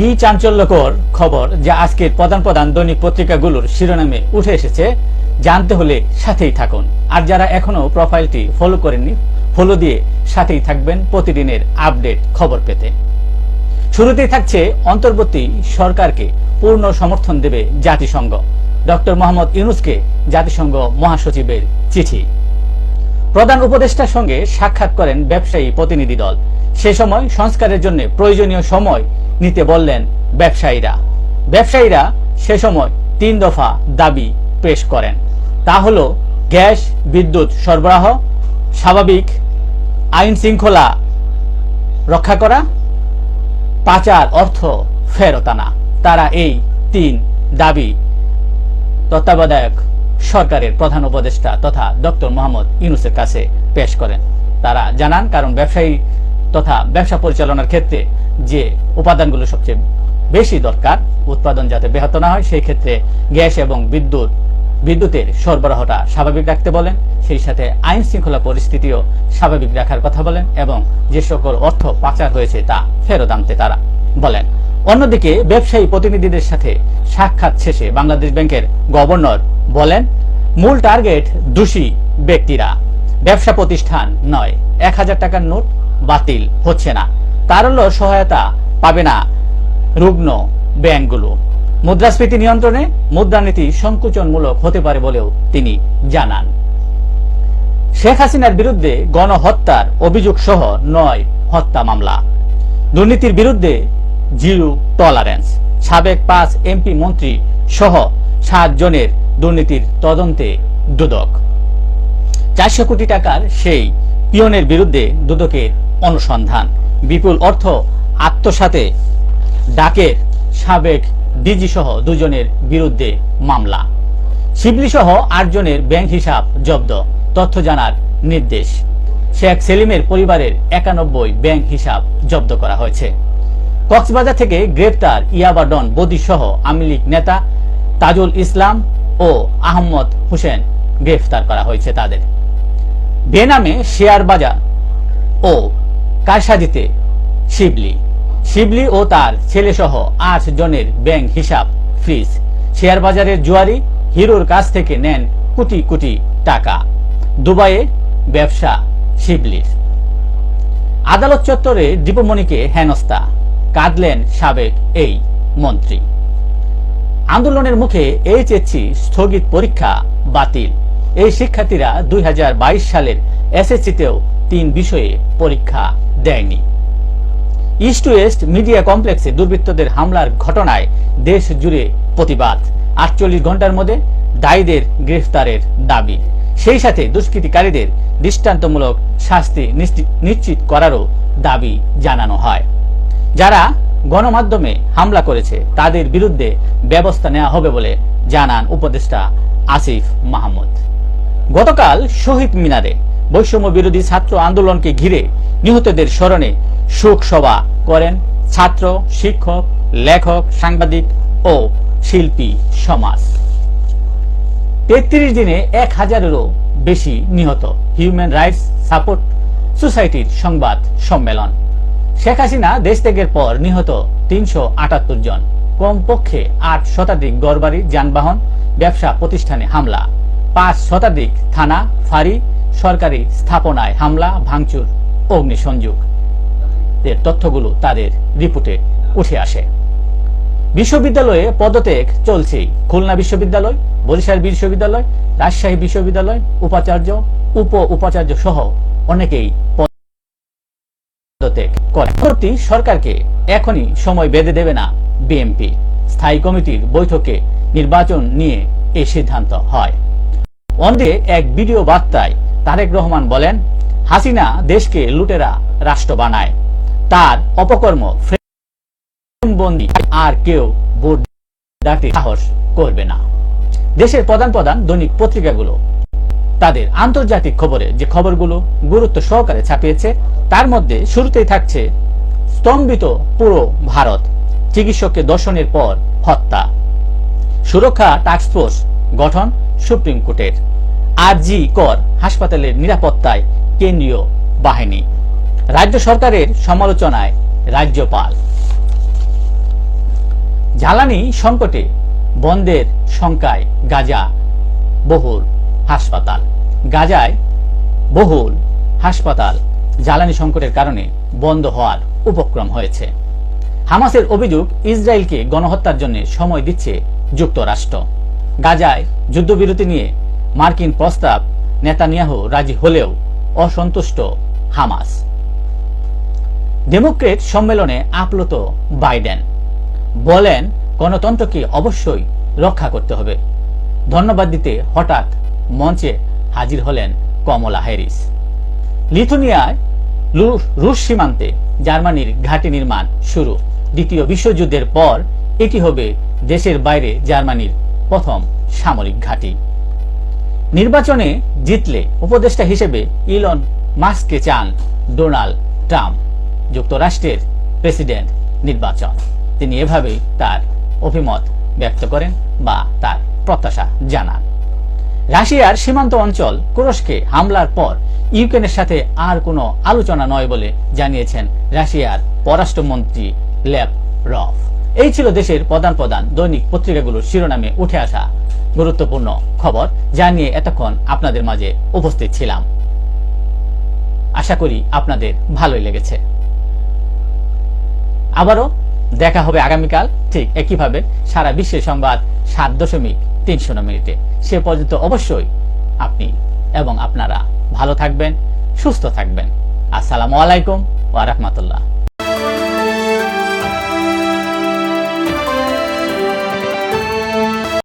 কি চাঞ্চল্যকর খবর যা আজকের প্রধান প্রধান দৈনিক পত্রিকাগুলোর শিরোনামে উঠে এসেছে, জানতে হলে সাথেই থাকুন। আর যারা এখনও প্রোফাইলটি ফলো করেননি, ফলো দিয়ে সাথেই থাকবেন প্রতিদিনের আপডেট খবর পেতে। শুরুতেই থাকছে অন্তর্বর্তী সরকারকে পূর্ণ সমর্থন দেবে জাতিসংঘ। ডক্টর মোহাম্মদ ইউনুসকে জাতিসংঘ মহাসচিবের চিঠি। প্রধান উপদেষ্টার সঙ্গে সাক্ষাৎ করেন ব্যবসায়ী প্রতিনিধি দল। সে সময় সংস্কারের জন্য প্রয়োজনীয় সময় নিতে বললেন ব্যবসায়ীরা। ব্যবসায়ীরা সে সময় তিন দফা দাবি পেশ করেন। তা হল গ্যাস, বিদ্যুৎ সরবরাহ, স্বাভাবিক আইন শৃঙ্খলা রক্ষা করা, পাচার অর্থ ফেরত আনা। তারা এই তিন দাবি তত্ত্বাবধায়ক সরকারের প্রধান উপদেষ্টা তথা ডক্টর মোহাম্মদ ইউনুসের কাছে পেশ করেন। তারা জানান, কারণ ব্যবসায়ী তথা ব্যবসা পরিচালনার ক্ষেত্রে যে উপাদানগুলো সবচেয়ে বেশি দরকার, উৎপাদন যাতে ব্যাহত না হয়, সেই ক্ষেত্রে গ্যাস এবং বিদ্যুৎ, বিদ্যুতের সরবরাহটা স্বাভাবিক রাখতে বলেন। সেই সাথে আইন শৃঙ্খলা পরিস্থিতিও স্বাভাবিক রাখার কথা বলেন এবং যে সকল অর্থ পাচার হয়েছে তা ফেরত আনতে তারা বলেন। অন্যদিকে ব্যবসায়ী প্রতিনিধিদের সাথে সাক্ষাৎ শেষে বাংলাদেশ ব্যাংকের গভর্নর বলেন, মূল টার্গেট দোষী ব্যক্তিরা। ব্যবসা প্রতিষ্ঠান নয়, এক হাজার টাকার নোট বাতিল হচ্ছে না। তারল্য সহায়তা পাবে না রুগ্ন ব্যাংকগুলো। মুদ্রাস্ফীতি নিয়ন্ত্রণে মুদ্রানীতি সংকুচনমূলক হতে পারে বলেও তিনি জানান। শেখ হাসিনার বিরুদ্ধে গণহত্যার অভিযোগ সহ নয় হত্যা মামলা। দুর্নীতির বিরুদ্ধে জিরো টলারেন্স। সাবেক পাঁচ এমপি মন্ত্রী সহ সাত জনের দুর্নীতির তদন্তে দুদক। চারশো কোটি টাকার সেই পিয়নের বিরুদ্ধে দুদকের অনুসন্ধান। বিপুল অর্থ, আত্মসাতে ডাকের সাবেক ডিজি সহ দুজনের বিরুদ্ধে মামলা। শিবলি সহ আটজনের ব্যাংক হিসাব জব্দ, তথ্য জানার নির্দেশ। শেখ সেলিমের পরিবারের একানব্বই ব্যাংক হিসাব জব্দ করা হয়েছে। কক্সবাজার থেকে গ্রেপ্তার ইয়াবা ডন বদি সহ আওয়ামী লীগ নেতা তাজুল ইসলাম ও আহমদ হোসেন গ্রেফতার করা হয়েছে তাদের। বেনামে শেয়ার বাজার ও কারসাজিতে শিবলি। শিবলি ও তার ছেলেসহ আট জনের ব্যাংক হিসাব, ফ্রিজ, শেয়ার বাজারের জুয়ারি, হিরোর কাছ থেকে নেন কোটি কোটি টাকা। দুবাইয়ে ব্যবসা শিবলির। আদালত চত্বরে দীপমণিকে হেনস্থা, কাঁদলেন সাবেক এই মন্ত্রী। আন্দোলনের মুখে এইচএসসি স্থগিত পরীক্ষা বাতিল। এই শিক্ষার্থীরা দুই হাজার বাইশ সালের এসএসসিতেও তিন বিষয়ে পরীক্ষা দেয়নি। ইস্ট ওয়েস্ট মিডিয়া কমপ্লেক্সে দুর্বৃত্তদের হামলার ঘটনায় দেশ জুড়ে প্রতিবাদ। আটচল্লিশ ঘণ্টার মধ্যে দায়ীদের গ্রেফতারের দাবি। সেই সাথে দুষ্কৃতিকারীদের দৃষ্টান্তমূলক শাস্তি নিশ্চিত- করারও দাবি জানানো হয়। যারা গণমাধ্যমে হামলা করেছে, তাদের বিরুদ্ধে ব্যবস্থা নেওয়া হবে বলে জানান উপদেষ্টা আসিফ মাহমুদ। গতকাল শহীদ মিনারে বৈষম্য বিরোধী ছাত্র আন্দোলনকে ঘিরে নিহতদের স্মরণে শোক সভা করেন ছাত্র, শিক্ষক, লেখক, সাংবাদিক ও শিল্পী সমাজ। তেত্রিশ দিনে এক হাজারেরও বেশি নিহত হিউম্যান রাইটস সাপোর্ট সোসাইটির সংবাদ সম্মেলন। শেখ হাসিনা দেশ ত্যাগের পর নিহত তিনশো আটাত্তর জন। কমপক্ষে আট শতাধিক গড়বাড়ি যানবাহন, ব্যবসা প্রতিষ্ঠানে হামলা। পাঁচ শতাধিক থানা, ফাঁড়ি সরকারি স্থাপনায় হামলা, ভাঙচুর, অগ্নিসংযোগ। এর তথ্যগুলো তাদের রিপোর্টে উঠে আসে। বিশ্ববিদ্যালয়ে পদত্যাগ চলছে খুলনা বিশ্ববিদ্যালয়, বরিশাল বিশ্ববিদ্যালয়, রাজশাহী বিশ্ববিদ্যালয়, উপাচার্য উপ উপাচার্য সহ অনেকেই পদত্যাগ করে পরবর্তী সরকারকে এখনই সময় বেঁধে দেবে না বিএনপি। স্থায়ী কমিটির বৈঠকে নির্বাচন নিয়ে এই সিদ্ধান্ত হয়। অন্যদিকে এক ভিডিও বার্তায় তারেক রহমান বলেন, হাসিনা দেশকে লুটেরা রাষ্ট্র বানায়। তার অপকর্ম বন্দি আর কেউ সাহস করবে না। দেশের প্রধান প্রধান দৈনিক পত্রিকাগুলো, তাদের আন্তর্জাতিক খবরে যে খবরগুলো গুরুত্ব সহকারে ছাপিয়েছে, তার মধ্যে শুরুতেই থাকছে, স্তম্ভিত পুরো ভারত, চিকিৎসককে দর্শনের পর হত্যা। সুরক্ষা টাস্কফোর্স গঠন সুপ্রিম কোর্টের। আরজি কর হাসপাতালের নিরাপত্তায় কেন্দ্রীয় বাহিনী। রাজ্য সরকারের সমালোচনায় রাজ্যপাল। জ্বালানি সংকটে বন্ধের সংখ্যায় গাজা বহুল হাসপাতাল। গাজায় বহুল হাসপাতাল জ্বালানি সংকটের কারণে বন্ধ হওয়ার উপক্রম হয়েছে। হামাসের অভিযোগ, ইসরায়েলকে গণহত্যার জন্য সময় দিচ্ছে যুক্তরাষ্ট্র। গাজায় যুদ্ধবিরতি নিয়ে মার্কিন প্রস্তাব নেতানিয়াহু রাজি হলেও অসন্তুষ্ট হামাস। ডেমোক্রেট সম্মেলনে আপ্লুত বাইডেন। বলেন, গণতন্ত্রকে অবশ্যই রক্ষা করতে হবে। ধন্যবাদ দিতে হঠাৎ মঞ্চে হাজির হলেন কমলা হ্যারিস। লিথুনিয়ায় রুশ সীমান্তে জার্মানির ঘাঁটি নির্মাণ শুরু। দ্বিতীয় বিশ্বযুদ্ধের পর এটি হবে দেশের বাইরে জার্মানির প্রথম সামরিক ঘাঁটি। নির্বাচনে জিতলে উপদেষ্টা হিসেবে ইলন মাস্ককে চান ডোনাল্ড ট্রাম্প। যুক্তরাষ্ট্রের প্রেসিডেন্ট নির্বাচন। তিনি এভাবেই তার অভিমত ব্যক্ত করেন বা তার প্রত্যাশা জানান। রাশিয়ার সীমান্ত অঞ্চল কুরস্কে হামলার পর ইউক্রেনের সাথে আর কোনো আলোচনা নয় বলে জানিয়েছেন রাশিয়ার পররাষ্ট্রমন্ত্রী লেভ রফ এই ছিল দেশের প্রধান প্রধান দৈনিক পত্রিকাগুলোর শিরোনামে উঠে আসা গুরুত্বপূর্ণ খবর যা নিয়ে এতক্ষণ আপনাদের মাঝে উপস্থিত ছিলাম। আশা করি আপনাদের ভালোই লেগেছে। আবারও দেখা হবে আগামীকাল ঠিক একইভাবে সারা বিশ্বের সংবাদ সাত দশমিক তিন শূন্য মিনিটে। সে পর্যন্ত অবশ্যই আপনি এবং আপনারা ভালো থাকবেন, সুস্থ থাকবেন। আসসালামু আলাইকুম ওয়া রাহমাতুল্লাহ।